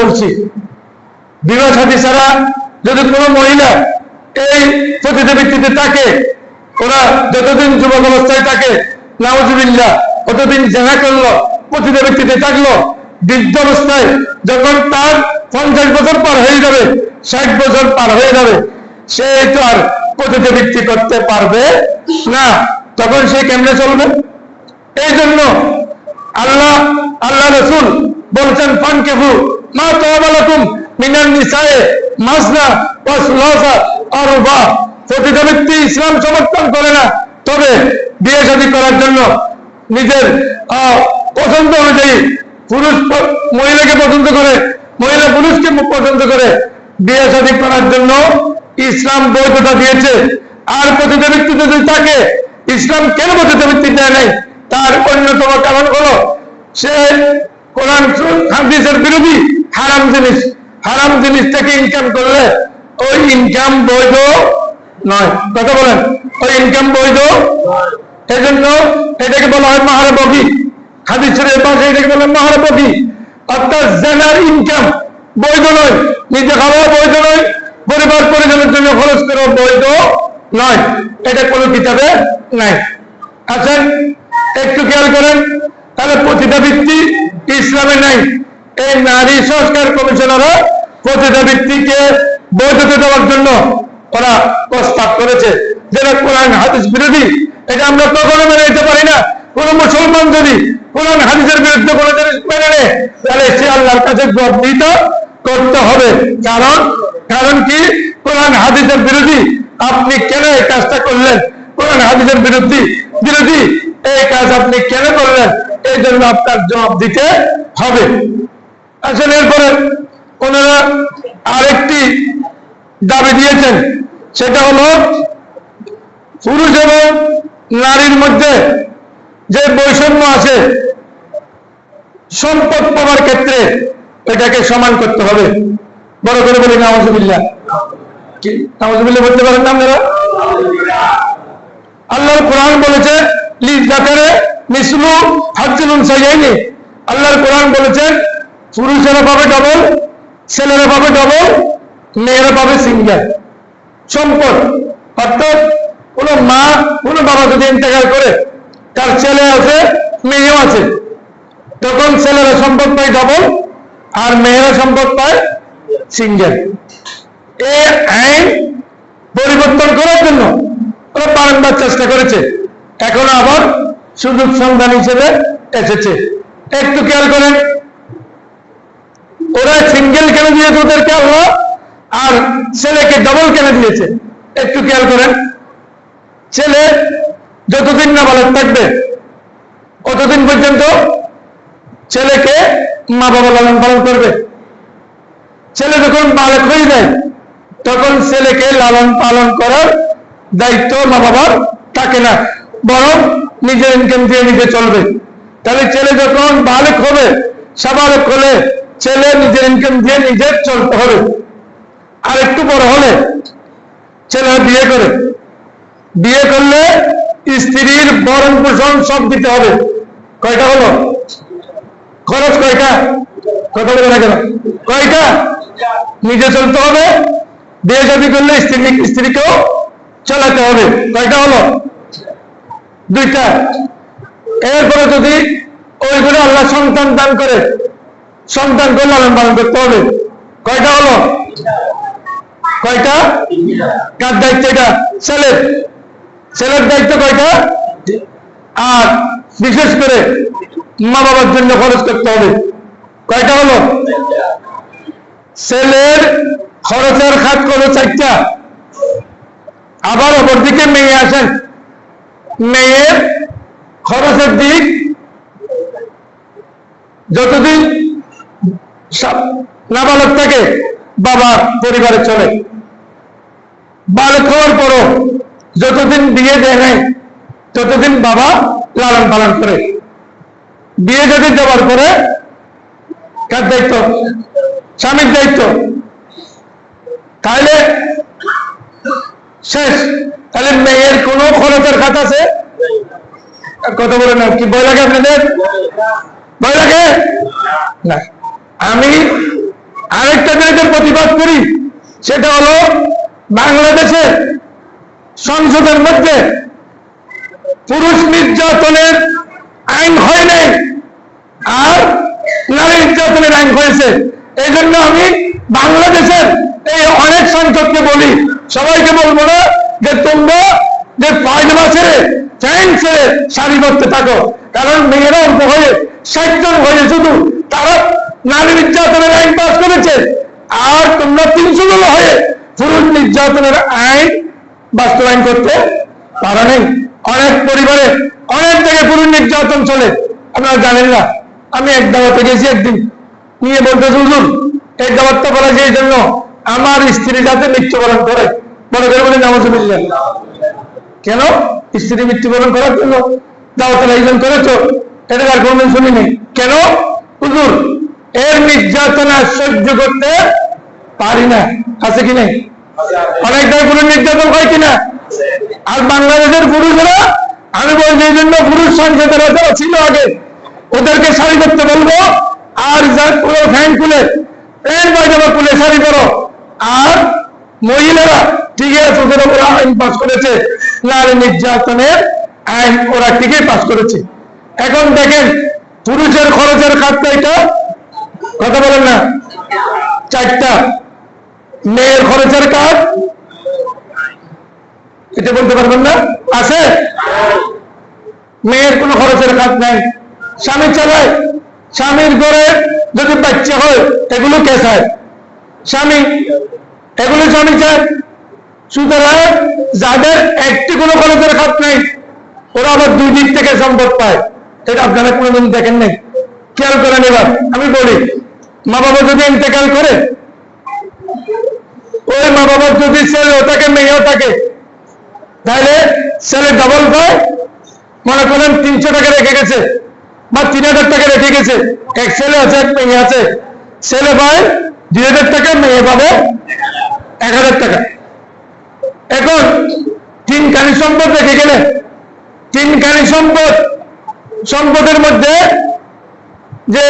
বলছি। বিবাহ সাথী ছাড়া যদি কোনো মহিলা এই পতিত ভিত্তিতে থাকে, ওরা যতদিন যুবক অবস্থায় থাকে, নাউজুবিল্লাহ ততদিন জেনা করল পতিত ভিত্তিতে থাকল, বৃদ্ধ অবস্থায় যখন তার পঞ্চাশ বছর পার হয়ে যাবে, ষাট বছর পার হয়ে যাবে, সে তো আর পতিত ভিত্তি করতে পারবে না। তখন সে কেমনে চলবে? এই জন্য আল্লাহ আল্লাহ রসুল বলছেন, ফানকেহু মা তাবালাকুম মিনান নিসায়ে মাসনা ওয়াসলাসা আরবা প্রতিটা ব্যক্তি ইসলাম সমর্থন করে না, তবে বিয়ে শাদী করার জন্য নিজের পছন্দ অনুযায়ী পুরুষ মহিলাকে পছন্দ করে, মহিলা পুরুষকে পছন্দ করে বিয়ে শাদী করার জন্য ইসলাম বৈধতা দিয়েছে। আর প্রতিটা ব্যক্তি যদি তাকে ইসলাম কেন প্রতিটা ব্যক্তি দেয় নাই? তার অন্যতম কারণ হলো সে কোরআন হাদিসের বিরোধী হারাম জিনিস হারাম জিনিস থেকে ইনকাম করলে ওই ইনকাম বৈধ নয়। কথা বলেন, ওই ইনকাম বৈধ? এই জন্য এটাকে বলা হয় মাহারবগি। হাদিস শরীফের পাশে এটাকে বলা হয় মাহারবগি। অর্থাৎ জেনার ইনকাম বৈধ নয়, নিজে খাওয়া বৈধ নয়, পরিবার পরিজনের জন্য খরচ করা বৈধ নয়। এটা কোনো কিতাবে নাই। আচ্ছা একটু খেয়াল করেন, তাহলে প্রতিটা ভিত্তি ইসলামে নাই। এই নারী সংস্কার কমিশনাররা প্রতিটা ভিত্তিকে বৈধতা দেওয়ার জন্য ওরা প্রস্তাব করেছে। যেটা কোরআন হাদিস বিরোধী, এটা আমরা কখনো মেনে নিতে পারি না। কোন মুসলমান যদি কোরআন হাদিসের বিরুদ্ধে কোনো জিনিস মেনে নেয়, তাহলে সে আল্লাহর কাছে জবাবদিহিত করতে হবে। কারণ কারণ কি? কোরআন হাদিসের বিরোধী, আপনি কেন এই কাজটা করলেন? কোরআন হাদিসের বিরোধী বিরোধী, এই কাজ আপনি কেন করলেন? এই জন্য আপনার জবাব দিতে হবে। আসলে এরপরে ওনারা আরেকটি দাবি দিয়েছেন। সেটা হলো, পুরুষ এবং নারীর মধ্যে যে বৈষম্য আছে, সম্পদ পাওয়ার ক্ষেত্রে এটাকে সমান করতে হবে। বড় করে বলি নামাজুবিল্লাহ কি? নামাজুবিল্লাহ বলতে পারেন না আপনারা? আল্লাহর কোরআন বলেছে লিজ জাকারে মিসলু সাইয়াইনি আল্লাহর কোরআন বলেছেন পুরুষেরা পাবে ডবল ছেলেরা পাবে ডবল মেয়েরা পাবে সিঙ্গেল সম্পদ। অর্থাৎ কোনো মা, কোনো বাবা যদি ইন্তেকাল করে, তার ছেলে আছে, মেয়েও আছে, তখন ছেলেরা সম্পদ পায় ডবল আর মেয়েরা সম্পদ পায় সিঙ্গেল এই আইন পরিবর্তন করার জন্য ওরা বারংবার চেষ্টা করেছে। এখন আবার সুযোগ সন্ধান হিসেবে এসেছে। একটু খেয়াল করেন ওরা সিঙ্গেল কেন দিয়েছে ওদেরকে আল্লাহ, আর ছেলেকে ডবল কেন দিয়েছে। একটু খেয়াল করেন, ছেলে যতদিন না বালক থাকবে, কতদিন পর্যন্ত ছেলেকে মা বাবা লালন পালন করবে? ছেলে যখন বালক হয়ে যায়, তখন ছেলেকে লালন পালন করার দায়িত্ব মা বাবার থাকে না, বরং নিজের ইনকাম দিয়ে নিজে চলবে। তাহলে ছেলে যখন বালক হবে সাবালক হলে ছেলে নিজের ইনকাম দিয়ে নিজের চলতে হবে। আর একটু বড় হলে ছেলে বিয়ে করে। বিয়ে করলে স্ত্রীর বরণ পোষণ সব দিতে হবে। কয়টা হলো? খরচ কয়টা? কথা বলে না কেন? কয়টা? নিজে চলতে হবে। বিয়ে যদি করলে স্ত্রী, স্ত্রীকেও চালাতে হবে। কয়টা হলো? দুইটা। এরপরে যদি ওই করে আল্লাহ সন্তান দান করে সন্তানকে লালন পালন করতে হবে। কয়টা হলো? কয়টা? কার দায়িত্ব এটা? ছেলের। ছেলের দায়িত্ব কয়টা? আর বিশেষ করে মা বাবার জন্য খরচ করতে হবে। কয়টা হলো? ছেলের খরচের খাত করো চারটা। আবার অপরদিকে মেয়ে আসেন। মেয়ের খরচের দিক যতদিন নাবালক থাকে বাবা পরিবারে চলে। বালক হওয়ার পরও যতদিন বিয়ে দেয় নাই, ততদিন বাবা লালন পালন করে। বিয়ে যদি দেওয়ার পরে কার দায়িত্ব? স্বামীর দায়িত্ব। তাহলে শেষ। তাহলে মেয়ের কোনো খরচের খাত আছে? কথা বলে না কি ভয় লাগে আপনাদের? ভয় লাগে? না। আমি আরেকটা জায়গায় প্রতিবাদ করি, সেটা হলো বাংলাদেশে সংসদের মধ্যে পুরুষ নির্যাতনের আইন হয় নাই, আর নারী নির্যাতনের আইন হয়েছে। এই জন্য আমি বাংলাদেশের এই অনেক সংখ্যককে বলি, সবাইকে বলব না যে তোমরা যে পায়জামা ছেড়ে চ্যান ছেড়ে শাড়ি করতে থাকো, কারণ মেয়েরা হয়ে ষাট জন হয়ে শুধু তারা নারী নির্যাতনের আইন পাস করেছে। আর তোমরা তিনশো জন হয়ে পুরুষ নির্যাতনের আইন বাস্তবায়ন করতে পারা নেই। অনেক পরিবারে অনেক জায়গায় পুরুষ নির্যাতন চলে। আপনারা জানেন না, আমি এক দাওয়াতে গেছি একদিন। নিয়ে বলতে হুজুর, এই দাওয়াতটা করা যে এই জন্য আমার স্ত্রী যাতে মৃত্যুবরণ করে। মনে করে বলে নামাজ বুঝলেন কেন? স্ত্রী মৃত্যুবরণ করার জন্য দাওয়াতের আয়োজন করেছ? এটা আর কোনদিন শুনিনি। কেন? হুজুর এর নির্যাতনা সহ্য করতে পারি না। আছে কি নেই? অনেকটাই পুরুষ নির্যাতন হয় কিনা? আর বাংলাদেশের পুরুষরা, আমি বলছি এই জন্য পুরুষ সংসদের যারা ছিল আগে। ওদেরকে সারি করতে বলব, আর যা পুরো ফ্যান খুলে ফ্যান পায়জামা খুলে শাড়ি করো আর মহিলারা, ঠিক আছে, ওদের ওপর আইন পাস করেছে। নারী নির্যাতনের আইন ওরা ঠিকই পাস করেছে। এখন দেখেন, পুরুষের খরচের খাতটা এটা। কথা বলেন না। চারটা। মেয়ের খরচের কাজ? এটা বলতে পারবেন না? আছে? মেয়ের কোনো খরচের কাজ নাই। স্বামী চালায়। স্বামীর ঘরে যদি বাচ্চা হয়, এগুলো কে চায়? স্বামী। এগুলো স্বামী চায়। সুতরাং যাদের একটি কোনো খরচের খাত নাই, ওরা আবার দুই দিক থেকে সম্পদ পায়। এটা আপনারা কোনোদিন দেখেন নাই খেয়াল করেন এবার। আমি বলি মা বাবা যদি ইন্তেকাল করে, ওই মা বাবার যদি ছেলেও থাকে, মেয়েও থাকে, তাহলে ছেলে ডবল পায় মনে করেন তিনশো টাকা রেখে গেছে বা তিন হাজার টাকা রেখে গেছে। এক ছেলে আছে, এক মেয়ে আছে। ছেলে পায় দুই হাজার টাকা, মেয়ে পাবে এক হাজার টাকা। এখন তিন কানি সম্পদ রেখে গেলে তিন কানি সম্পদ, সম্পদের মধ্যে যে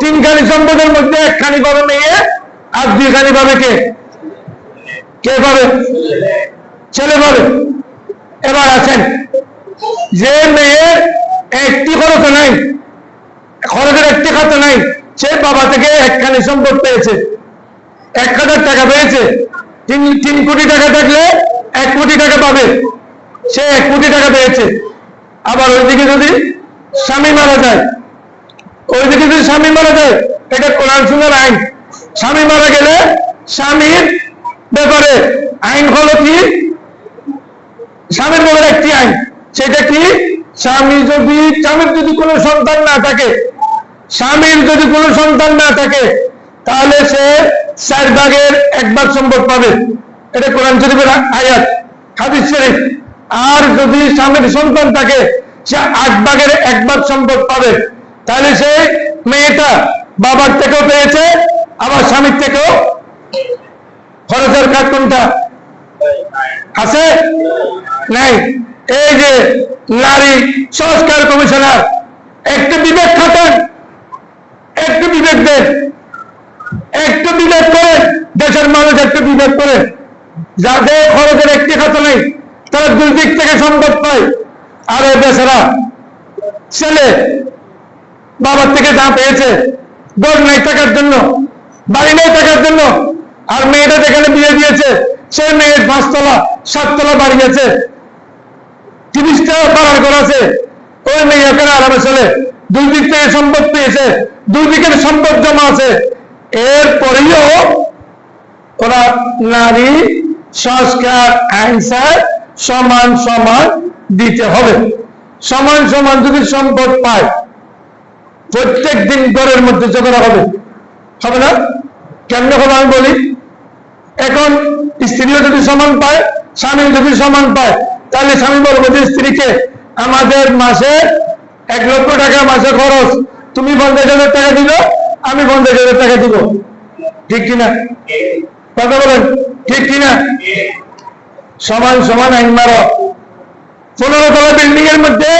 তিন খানি সম্পদের মধ্যে একখানি পাবে মেয়ে, আর দুই খানি পাবে কে? কে পাবে? ছেলে পাবে। এবার আছেন যে মেয়ে একটি খরচ নাই, খরচের একটি খাতা নাই, সে বাবা থেকে একখানি সম্পদ পেয়েছে। এক হাজার টাকা পেয়েছে। তিন তিন কোটি টাকা থাকলে এক কোটি টাকা পাবে। সে এক কোটি টাকা পেয়েছে। আবার ওইদিকে যদি স্বামী মারা যায় যদি স্বামী মারা যায়, এটা কোরআন সুন্দর আইন। স্বামী মারা গেলে স্বামীর ব্যাপারে আইন হলো কি? স্বামীর বলে একটি আইন, সেটা কি? স্বামী যদি, স্বামীর যদি কোনো সন্তান না থাকে, স্বামীর যদি কোনো সন্তান না থাকে, তাহলে সে চার ভাগের এক ভাগ সম্পদ পাবে। এটা কোরআন শরীফের আয়াত, হাদিস শরীফ। আর যদি স্বামীর সন্তান থাকে, সে আট ভাগের এক ভাগ সম্পদ পাবে। তাহলে সে মেয়েটা বাবার থেকেও পেয়েছে, আবার স্বামীর থেকেও। খরচের কাজ কোনটা? আছে? নাই। এই যে নারী সংস্কার কমিশনার, একটু বিবেক খাটেন, একটু বিবেক দেন, একটু বিবেক করেন, দেশের মানুষ একটু বিবেক করে যাদের খরচের একটি খাতা নেই, তারা দুই দিক থেকে সম্পদ পায়। আর বেচারা ছেলে বাবার থেকে যা পেয়েছে দর নাই টাকার জন্য, বাড়ি নেই টাকার জন্য, আর মেয়েটা যেখানে বিয়ে দিয়েছে সে মেয়ের পাঁচতলা, সাততলা বাড়ি আছে। তিরিশটা পাড়ার ঘর আছে। ওই মেয়ে ওখানে আরামে চলে। দুই দিক থেকে সম্পদ পেয়েছে, দুই দিকের সম্পদ জমা আছে। এরপরেও ওরা নারী সংস্কার আইনসার সমান সমান দিতে হবে। সমান সমান যদি সম্পদ পায় প্রত্যেক দিন ঘরের মধ্যে ঝগড়া হবে। হবে না? কেমন হবে আমি বলি? এখন স্ত্রীও যদি সমান পায় স্বামী যদি সমান পায়, তাহলে স্বামী বলব যে স্ত্রীকে আমাদের মাসে এক লক্ষ টাকা মাসে খরচ। তুমি পঞ্চাশ হাজার টাকা দিল, আমি পঞ্চাশ হাজার টাকা দিব। ঠিক কিনা কথা বলেন, ঠিক কিনা সমান সমান আইন মারো। পনেরো তলা বিল্ডিং এর মধ্যে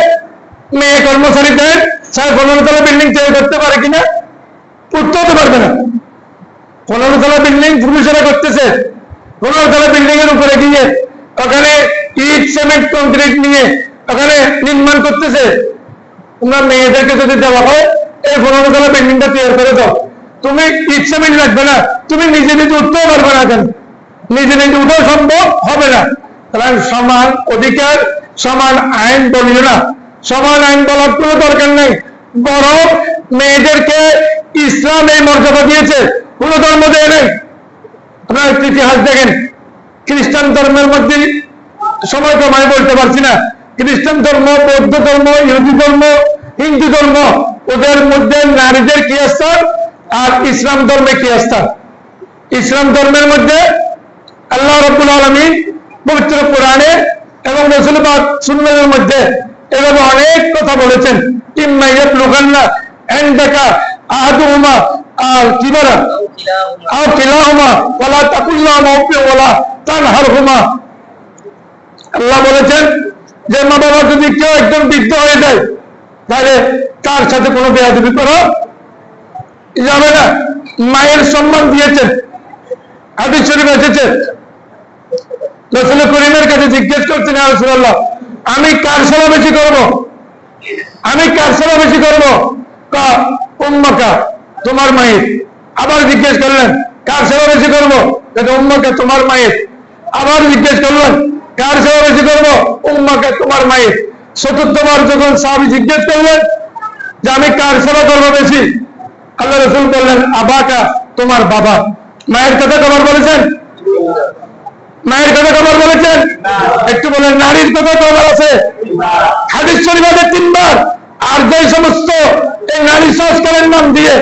মেয়ে কর্মচারীদের স্যার পনেরো তলা বিল্ডিং তৈরি করতে পারে কিনা? উঠতে হতে পারবে না। পনেরো তলা বিল্ডিং পুরুষেরা করতেছে। পনেরো তলা বিল্ডিং এর উপরে গিয়ে ওখানে ইট সিমেন্ট কংক্রিট নিয়ে ওখানে নির্মাণ করতেছে। তোমরা মেয়েদেরকে যদি দেওয়া হয়, এই পনেরো তলা বিল্ডিংটা তৈরি করে দাও। তুমি ইট সিমেন্ট রাখবে না। তুমি নিজে নিজে উঠতেও পারবে না কেন নিজে নিজে উঠেও সম্ভব হবে না। তাহলে সমান অধিকার, সমান আইন বলিও না। সমান আইন বলার কোনো দরকার নেই। বরং মেয়েদেরকে ইসলাম এই মর্যাদা দিয়েছে, কোন ধর্ম দেয় নেই। আপনার ইতিহাস দেখেন। খ্রিস্টান ধর্মের মধ্যে সময় কম আমি বলতে পারছি না। খ্রিস্টান ধর্ম, বৌদ্ধ ধর্ম, ইহুদি ধর্ম, হিন্দু ধর্ম, ওদের মধ্যে নারীদের কি স্থান আর ইসলাম ধর্মে কি স্থান ইসলাম ধর্মের মধ্যে আল্লাহ রব্বুল আলমী পবিত্র পুরাণে এবং রসুল সুন্নের মধ্যে এভাবে অনেক কথা বলেছেন। যে মা বাবা যদি কেউ একদম বৃদ্ধ হয়ে যায় তাহলে তার সাথে কোনো বেয়াদবি করা যাবে না। মায়ের সম্মান দিয়েছেন। হাদিস শরীফ এসেছে। রসুল করিমের কাছে জিজ্ঞেস করছেন আলসুল্লাহ আমি কার সেবা বেশি করব? আমি কার সেবা বেশি করব? কা, উম্মাকা, তোমার মায়ের। আবার জিজ্ঞেস করলেন, কার সেবা বেশি করব? উম্মাকে তোমার মায়ের। আবার জিজ্ঞেস করলেন, কার সেবা বেশি করব? উম্মাকে তোমার মায়ের। চতুর্থবার যখন সাহাবী জিজ্ঞেস করলেন যে আমি কার সেবা করব বেশি, আল্লাহ রসুল বললেন, আবাকা, তোমার বাবা। মায়ের কথা কবার বলেছেন? মায়ের কথা কবার বলেছেন। একটু বলেন, নারীর কথা কবার আছে। হাদিস তিনবার। আর যে সমস্ত এই নারী সংস্কারের নাম দিয়ে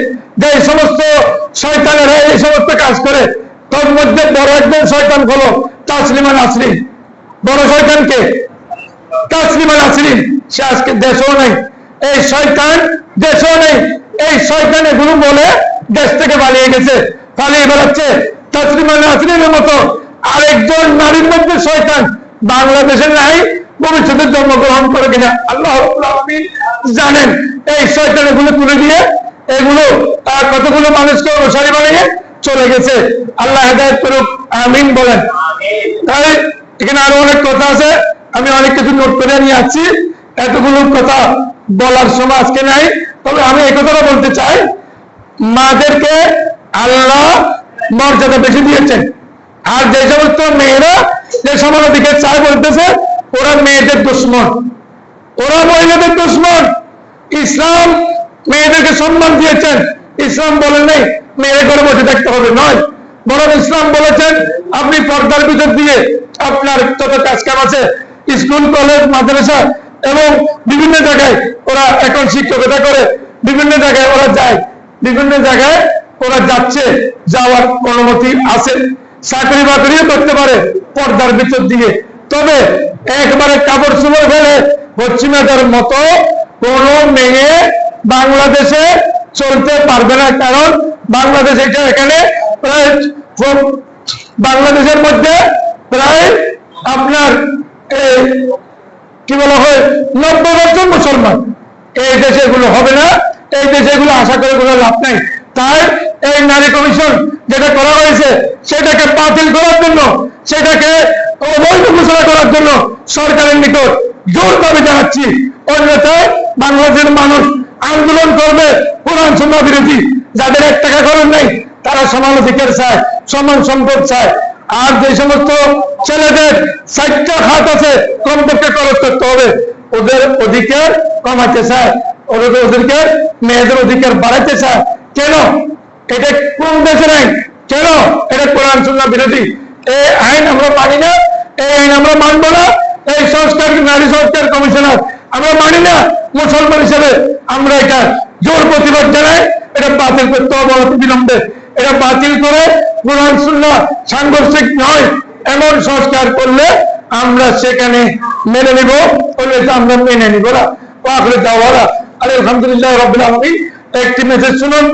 যে সমস্ত শয়তানেরা এই সমস্ত কাজ করে, তোর মধ্যে বড় একজন শয়তান হলো তাসলিমা নাসরিন। বড় শয়তানকে তাসলিমা নাসরিন। সে আজকে দেশও নেই। এই শয়তান দেশও নেই। এই শয়তান এগুলো বলে দেশ থেকে পালিয়ে গেছে। পালিয়ে বেড়াচ্ছে তাসলিমা নাসরিনের মতো। আরেকজন নারীর মধ্যে শয়তান বাংলাদেশের নাই ভবিষ্যতে জন্মগ্রহণ করে কিনা আল্লাহ জানেন। এই শয়তান এগুলো তুলে দিয়ে এগুলো কতগুলো মানুষকে অনুসারী বানিয়ে চলে গেছে। আল্লাহ হেদায়ত করুক, আমিন বলেন। তাই এখানে আরও অনেক কথা আছে, আমি অনেক কিছু নোট করে নিয়ে আসছি। এতগুলো কথা বলার সময় আজকে নাই, তবে আমি এই কথাটা বলতে চাই, মাদেরকে আল্লাহ মর্যাদা বেশি দিয়েছেন। আর যে সমস্ত মেয়েরা যে সমাজের দিকে চায় বলতেছে, ওরা মেয়েদের দুশ্মন। ওরা মহিলাদের দুশ্মন। ইসলাম মেয়েদেরকে সম্মান দিয়েছেন। ইসলাম বলেন নাই, মেয়েরা ঘরে বসে থাকতে হবে, নয়। বরং ইসলাম বলেছেন, আপনি পর্দার ভিতর দিয়ে আপনার যত কাজ কাম আছে, স্কুল, কলেজ, মাদ্রাসা এবং বিভিন্ন জায়গায় ওরা এখন শিক্ষকতা করে, বিভিন্ন জায়গায় ওরা যায়, বিভিন্ন জায়গায় ওরা যাচ্ছে, যাওয়ার অনুমতি আছে। চাকরি বাকরিও করতে পারে পর্দার ভিতর দিয়ে। তবে একবারে কাপড় চুপড় ফেলে পশ্চিমাদের মতো কোন মেয়ে বাংলাদেশে চলতে পারবে না, কারণ বাংলাদেশ এটা এখানে প্রায় বাংলাদেশের মধ্যে প্রায় আপনার এই কি বলা হয়, নব্বই বছর মুসলমান। এই দেশে এগুলো হবে না, এই দেশে এগুলো আশা করে কোনো লাভ নাই। তাই এই নারী কমিশন যেটা করা হয়েছে, সেটাকে বাতিল করার জন্য, সেটাকে অবৈধ ঘোষণা করার জন্য সরকারের নিকট জোর দাবি জানাচ্ছি। অন্যথায় বাংলাদেশের মানুষ আন্দোলন করবে কোরআন সন্না বিরোধী। যাদের এক টাকা খরচ নেই, তারা সমান অধিকার চায়, সমান সম্পদ চায়। আর যে সমস্ত ছেলেদের চারটা হাত আছে, কমপক্ষে খরচ করতে হবে। ওদের অধিকার কমাতে চায়, ওদের ওদেরকে মেয়েদের অধিকার বাড়াতে চায়। কেন? এটা কোন দেশের আইন কেন এটা কোরআন, সুন্নাহ, বিরোধী। এই আইন আমরা মানি না এই আইন আমরা মানবো না, এই সংস্কার, নারী সংস্কার কমিশনার আমরা মানি না, মুসলমান হিসেবে আমরা এটা জোর প্রতিবাদ জানাই, এটা বাতিল করতে হবে বিলম্বে। এটা বাতিল করে কোরআন, সুন্নাহ সাংঘর্ষিক নয়, এমন সংস্কার করলে আমরা সেখানে মেনে নিব বলে আমরা মেনে নিব না। আলহামদুলিল্লাহ রবিল আলমী একটি মেসেজ শুনুন।